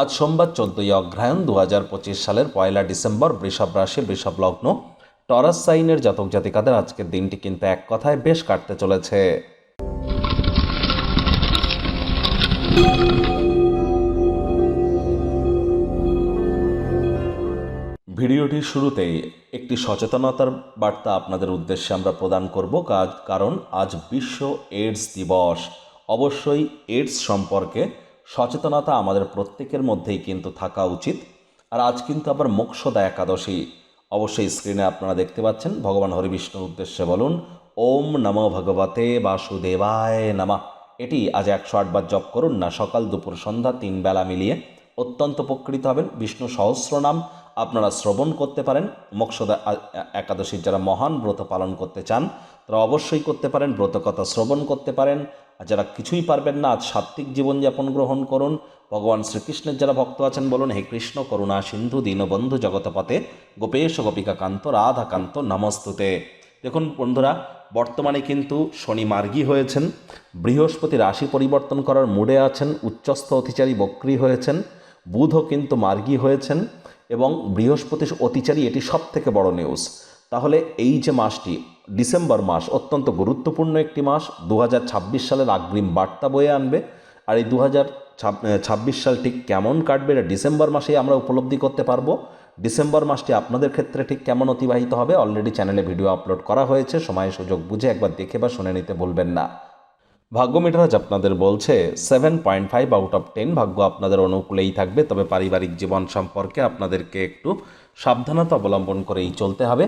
আজ সোমবার চোদ্দই অগ্রহায়ণ দু হাজার পঁচিশ সালের পয়লা ডিসেম্বর বৃষভ রাশি, বৃষভ লগ্ন। টরাস সাইনের জাতক জাতিকাদের আজকের দিনটি কিন্তু এক কথায় বেশ কাটতে চলেছে। ভিডিওটির শুরুতেই একটি সচেতনতার বার্তা আপনাদের উদ্দেশ্যে আমরা প্রদান করব কারণ আজ বিশ্ব এইডস দিবস। অবশ্যই এইডস সম্পর্কে সচেতনতা আমাদের প্রত্যেকের মধ্যেই কিন্তু থাকা উচিত। আর আজ কিন্তু আবার মোক্ষদা একাদশী অবশ্যই স্ক্রিনে আপনারা দেখতে পাচ্ছেন। ভগবান হরিবিষ্ণুর উদ্দেশ্যে বলুন, ওম নম ভগবতে বাসুদেবায় নামা। এটি আজ একশো আটবার জপ করুন না, সকাল দুপুর সন্ধ্যা তিন বেলা মিলিয়ে অত্যন্ত উপকৃত হবেন। বিষ্ণু সহস্রনাম আপনারা শ্রবণ করতে পারেন। মোক্ষদা একাদশীর যারা মহান ব্রত পালন করতে চান, তারা অবশ্যই করতে পারেন, ব্রতকথা শ্রবণ করতে পারেন। আর যারা কিছুই পারবেন না, আজ সাত্ত্বিক জীবনযাপন গ্রহণ করুন। ভগবান শ্রীকৃষ্ণের যারা ভক্ত আছেন বলুন, হে কৃষ্ণ, করুণা, সিন্ধু, দীনবন্ধু জগতপথে গোপেশ গোপিকা কান্ত রাধা কান্ত নমস্তুতে। দেখুন বন্ধুরা, বর্তমানে কিন্তু শনি মার্গী হয়েছেন। বৃহস্পতি রাশি পরিবর্তন করার মুডে আছেন। উচ্চস্থ অতিচারী বক্রী হয়েছেন। বুধও কিন্তু মার্গী হয়েছেন। এবং বৃহস্পতি অতিচারী এটি সব থেকে বড় নিউজ তাহলে এই যে মাসটি, ডিসেম্বর মাস, অত্যন্ত গুরুত্বপূর্ণ একটি মাস দু হাজার ছাব্বিশ সালের আগ্রিম বার্তা বয়ে আনবে। আর এই দু ছাব্বিশ সাল ঠিক কেমন কাটবে, এটা ডিসেম্বর মাসেই আমরা উপলব্ধি করতে পারব। ডিসেম্বর মাসটি আপনাদের ক্ষেত্রে ঠিক কেমন অতিবাহিত হবে অলরেডি চ্যানেলে ভিডিও আপলোড করা হয়েছে, সময় সুযোগ বুঝে একবার দেখে বা শুনে নিতে ভুলবেন না। ভাগ্য মিটারাজ আপনাদের বলছে seven point five out of ten ভাগ্য আপনাদের অনুকূলেই থাকবে, তবে পারিবারিক জীবন সম্পর্কে আপনাদেরকে একটু সাবধানতা অবলম্বন করেই চলতে হবে।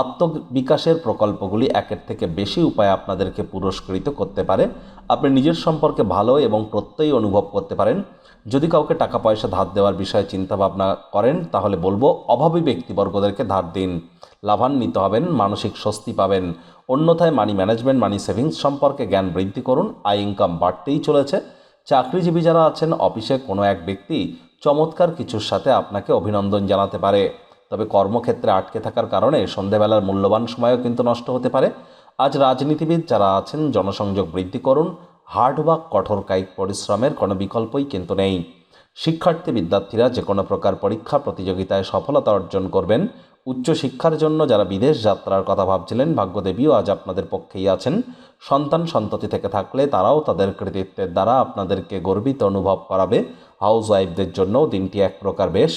আত্মবিকাশের প্রকল্পগুলি একের থেকে বেশি উপায়ে আপনাদেরকে পুরস্কৃত করতে পারে। আপনি নিজের সম্পর্কে ভালো এবং প্রত্যয়ী অনুভব করতে পারেন। যদি কাউকে টাকা পয়সা ধার দেওয়ার বিষয়ে চিন্তা ভাবনা করেন, তাহলে বলব অভাবী ব্যক্তিবর্গদেরকে ধার দিন। লাভান্বিত হবেন, মানসিক স্বস্তি পাবেন। অন্যথায় মানি ম্যানেজমেন্ট মানি সেভিংস সম্পর্কে জ্ঞান বৃদ্ধি করুন। আয় ইনকাম বাড়তেই চলেছে। চাকরিজীবী যারা আছেন, অফিসে কোনো এক ব্যক্তি চমৎকার কিছুর সাথে আপনাকে অভিনন্দন জানাতে পারে। তবে কর্মক্ষেত্রে আটকে থাকার কারণে সন্ধেবেলার মূল্যবান সময়ও কিন্তু নষ্ট হতে পারে। আজ রাজনীতিবিদ যারা আছেন, জনসংযোগ বৃদ্ধি করুন হার্ডওয়ার্ক কঠোর কায়িক পরিশ্রমের কোনো বিকল্পই কিন্তু নেই। শিক্ষার্থী, বিদ্যার্থীরা যে কোনো প্রকার পরীক্ষা, প্রতিযোগিতায় সফলতা অর্জন করবেন। উচ্চশিক্ষার জন্য যারা বিদেশ যাত্রার কথা ভাবছিলেন, ভাগ্যদেবীও আজ আপনাদের পক্ষেই আছেন। সন্তান সন্ততি থেকে থাকলে তারাও তাদের কৃতিত্বের দ্বারা আপনাদেরকে গর্বিত অনুভব করাবে। হাউস ওয়াইফদের জন্যও দিনটি এক প্রকার বেশ।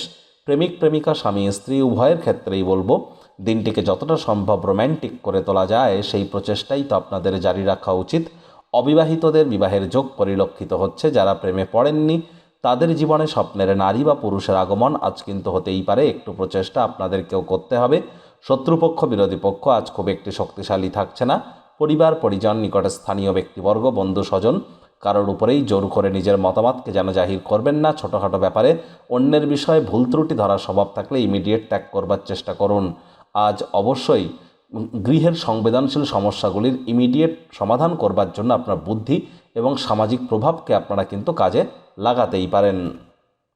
প্রেমিক, প্রেমিকা, স্বামী, স্ত্রী, উভয়ের ক্ষেত্রেই বলব, দিনটিকে যতটা সম্ভব রোম্যান্টিক করে তোলা যায়, সেই প্রচেষ্টাই তো আপনাদের জারি রাখা উচিত। অবিবাহিতদের বিবাহের যোগ পরিলক্ষিত হচ্ছে, যারা প্রেমে পড়েননি, তাদের জীবনে স্বপ্নের নারী বা পুরুষের আগমন আজ কিন্তু হতেই পারে, একটু প্রচেষ্টা আপনাদেরকেও করতে হবে। শত্রুপক্ষ, বিরোধী পক্ষ আজ খুব একটি শক্তিশালী থাকছে না। পরিবার, পরিজন নিকটে স্থানীয় ব্যক্তিবর্গ, বন্ধু, স্বজন কারোর উপরেই জোর করে নিজের মতামতকে যেন জাহির করবেন না, ছোটোখাটো ব্যাপারে অন্যের বিষয়ে ভুল ত্রুটি ধরার স্বভাব থাকলে ইমিডিয়েট ত্যাগ করবার চেষ্টা করুন। আজ অবশ্যই গৃহের সংবেদনশীল সমস্যাগুলির ইমিডিয়েট সমাধান করবার জন্য আপনার বুদ্ধি এবং সামাজিক প্রভাবকে আপনারা কিন্তু কাজে লাগাতেই পারেন।